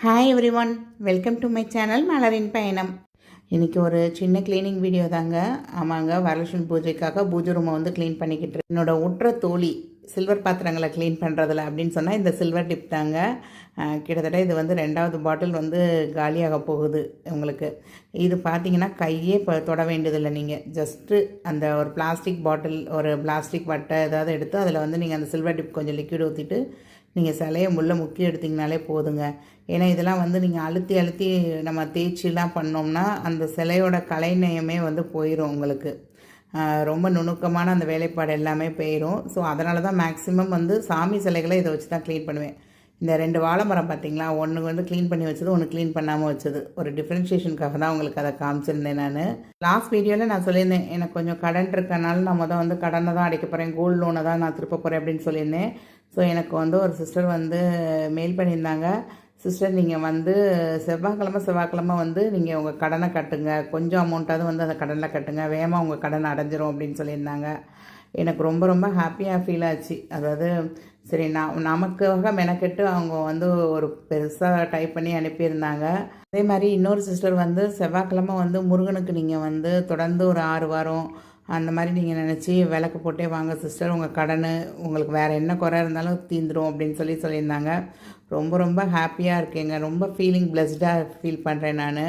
Hi everyone welcome to my channel மலரின் பயணம் இன்றைக்கி ஒரு சின்ன க்ளீனிங் வீடியோ தாங்க. ஆமாங்க வரலட்சுமி பூஜைக்காக பூஜை ரூமை வந்து க்ளீன் பண்ணிக்கிட்டு என்னோடய என்னோட உற்ற தோழி சில்வர் பாத்திரங்களை க்ளீன் பண்ணுறதுல அப்படின்னு சொன்னால் இந்த சில்வர் டிப் தாங்க. கிட்டத்தட்ட இது வந்து ரெண்டாவது பாட்டில் வந்து காலியாக போகுது உங்களுக்கு. இது பார்த்தீங்கன்னா கையே இப்போ தொட வேண்டியதில்லை நீங்கள் ஜஸ்ட்டு அந்த ஒரு பிளாஸ்டிக் பாட்டில் ஒரு பிளாஸ்டிக் வட்டை ஏதாவது எடுத்து அதில் வந்து நீங்கள் அந்த சில்வர் டிப் கொஞ்சம் லிக்விட் ஊற்றிட்டு நீங்கள் சிலையை முள்ள முக்கி எடுத்திங்கனாலே போதுங்க. ஏன்னா இதெல்லாம் வந்து நீங்கள் அழுத்தி அழுத்தி நம்ம தேய்ச்சிலாம் பண்ணோம்னா அந்த சிலையோட கலைநயமே வந்து போயிடும் உங்களுக்கு. ரொம்ப நுணுக்கமான அந்த வேலைப்பாடு எல்லாமே போயிடும் ஸோ அதனால தான் மேக்ஸிமம் வந்து சாமி சிலைகளை இதை வச்சு தான் க்ளீன் பண்ணுவேன். இந்த ரெண்டு வாழை மரம் பார்த்தீங்களா ஒன்று வந்து க்ளீன் பண்ணி வச்சது ஒன்று க்ளீன் பண்ணாமல் வச்சது. ஒரு டிஃப்ரென்ஷியேஷனுக்காக தான் உங்களுக்கு அதை காமிச்சிருந்தேன் நான். லாஸ்ட் வீடியோவில் நான் சொல்லியிருந்தேன் எனக்கு கொஞ்சம் கடன் இருக்கனால நான் மொதல் வந்து கடனை தான் அடைக்க போகிறேன் கோல்டு லோனை தான் நான் திருப்ப போகிறேன் அப்படின்னு சொல்லியிருந்தேன். ஸோ எனக்கு வந்து ஒரு சிஸ்டர் வந்து மெயில் பண்ணியிருந்தாங்க. சிஸ்டர் நீங்கள் வந்து செவ்வாய்க்கிழமை செவ்வாய்க்கிழமை வந்து நீங்கள் உங்கள் கடனை கட்டுங்க. கொஞ்சம் அமௌண்ட்டாவது வந்து அந்த கடனில் கட்டுங்க. வேகமாக உங்கள் கடன் அடைஞ்சிரும் அப்படின்னு சொல்லியிருந்தாங்க. எனக்கு ரொம்ப ரொம்ப ஹாப்பியாக ஃபீல் ஆச்சு. அதாவது சரி நான் நமக்காக மெனக்கெட்டு அவங்க வந்து ஒரு பெருசாக டைப் பண்ணி அனுப்பியிருந்தாங்க. அதே மாதிரி இன்னொரு சிஸ்டர் வந்து செவ்வாய்க்கிழமை வந்து முருகனுக்கு நீங்கள் வந்து தொடர்ந்து ஒரு ஆறு வாரம் அந்த மாதிரி நீங்கள் நினச்சி விளக்கு போட்டே வாங்க சிஸ்டர் உங்கள் கடன் உங்களுக்கு வேறு என்ன குறை இருந்தாலும் தீந்துடும் அப்படின்னு சொல்லி சொல்லியிருந்தாங்க. ரொம்ப ரொம்ப ஹாப்பியாக இருக்கேங்க. ரொம்ப ஃபீலிங் பிளஸ்டாக ஃபீல் பண்ணுறேன் நான்.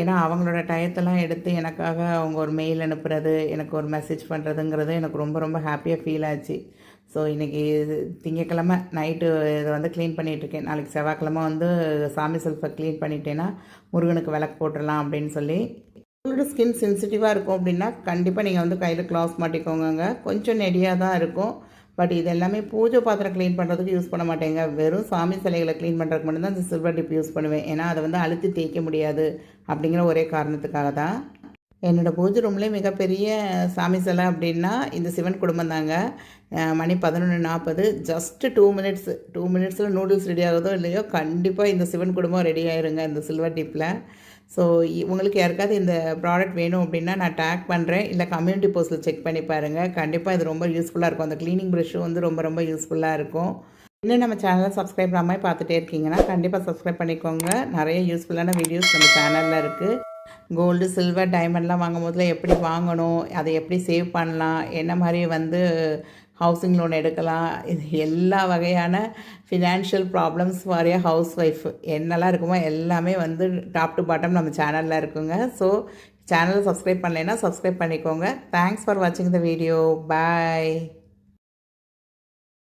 ஏன்னா அவங்களோட டயத்தெல்லாம் எடுத்து எனக்காக அவங்க ஒரு மெயில் அனுப்புறது எனக்கு ஒரு மெசேஜ் பண்ணுறதுங்கிறது எனக்கு ரொம்ப ரொம்ப ஹாப்பியாக ஃபீல் ஆச்சு. ஸோ இன்றைக்கி திங்கக்கிழமை நைட்டு இதை வந்து க்ளீன் பண்ணிகிட்ருக்கேன் நாளைக்கு செவ்வாய்க்கிழமை வந்து சாமி செல்ஃபை க்ளீன் பண்ணிட்டேன்னா முருகனுக்கு விளக்கு போட்டுடலாம் அப்படின்னு சொல்லி உங்களோட ஸ்கின் சென்சிட்டிவாக இருக்கும் அப்படின்னா கண்டிப்பாக நீங்கள் வந்து கையில் க்ளாஸ் மாட்டிக்கோங்க கொஞ்சம் நெடியாக தான் இருக்கும். பட் இது எல்லாமே பூஜை பாத்திரம் க்ளீன் பண்ணுறதுக்கு யூஸ் பண்ண மாட்டேங்க. வெறும் சாமி சிலைகளை க்ளீன் பண்ணுறதுக்கு மட்டும்தான் இந்த சில்வர் டிப் யூஸ் பண்ணுவேன். ஏன்னா அதை வந்து அழுத்தி தேய்க்க முடியாது அப்படிங்கிற ஒரே காரணத்துக்காக தான். என்னோடய பூஜை ரூம்லேயே மிகப்பெரிய சாமி சிலை அப்படின்னா இந்த சிவன் குடும்பம் தாங்க. மணி பதினொன்று நாற்பது ஜஸ்ட்டு டூ மினிட்ஸ் டூ மினிட்ஸில் நூடுல்ஸ் ரெடி ஆகுதோ இல்லையோ கண்டிப்பாக இந்த சிவன் குடும்பம் ரெடி ஆயிருங்க இந்த சில்வர் டிப்பில் ஸோ உங்களுக்கு யாருக்காவது இந்த ப்ராடக்ட் வேணும் அப்படின்னா நான் டேக் பண்ணுறேன் இல்லை கம்யூனிட்டி போஸ்ட்டில் செக் பண்ணி பாருங்கள் கண்டிப்பாக இது ரொம்ப யூஸ்ஃபுல்லாக இருக்கும். அந்த க்ளீனிங் ப்ரஷ்ஷும் வந்து ரொம்ப ரொம்ப யூஸ்ஃபுல்லாக இருக்கும். இன்னும் நம்ம சேனலை சப்ஸ்கிரைப் பண்ணாமல் பார்த்துட்டே இருக்கீங்கன்னா கண்டிப்பாக சப்ஸ்கிரைப் பண்ணிக்கோங்க. நிறைய யூஸ்ஃபுல்லான வீடியோஸ் நம்ம சேனலில் இருக்குது கோல்டு சில்வர் டைமண்ட்லாம் வாங்கும் போதில் எப்படி வாங்கணும் அதை எப்படி சேவ் பண்ணலாம் என்ன மாதிரி வந்து ஹவுசிங் லோன் எடுக்கலாம் இது எல்லா வகையான ஃபினான்ஷியல் ப்ராப்ளம்ஸ் வாரிய ஹவுஸ் ஒய்ஃப் என்னெல்லாம் இருக்குமோ எல்லாமே வந்து டாப் டு பாட்டம் நம்ம சேனலில் இருக்குங்க. ஸோ சேனலை சப்ஸ்கிரைப் பண்ணலைன்னா சப்ஸ்கிரைப் பண்ணிக்கோங்க. தேங்க்ஸ் ஃபார் வாட்சிங் த வீடியோ பாய்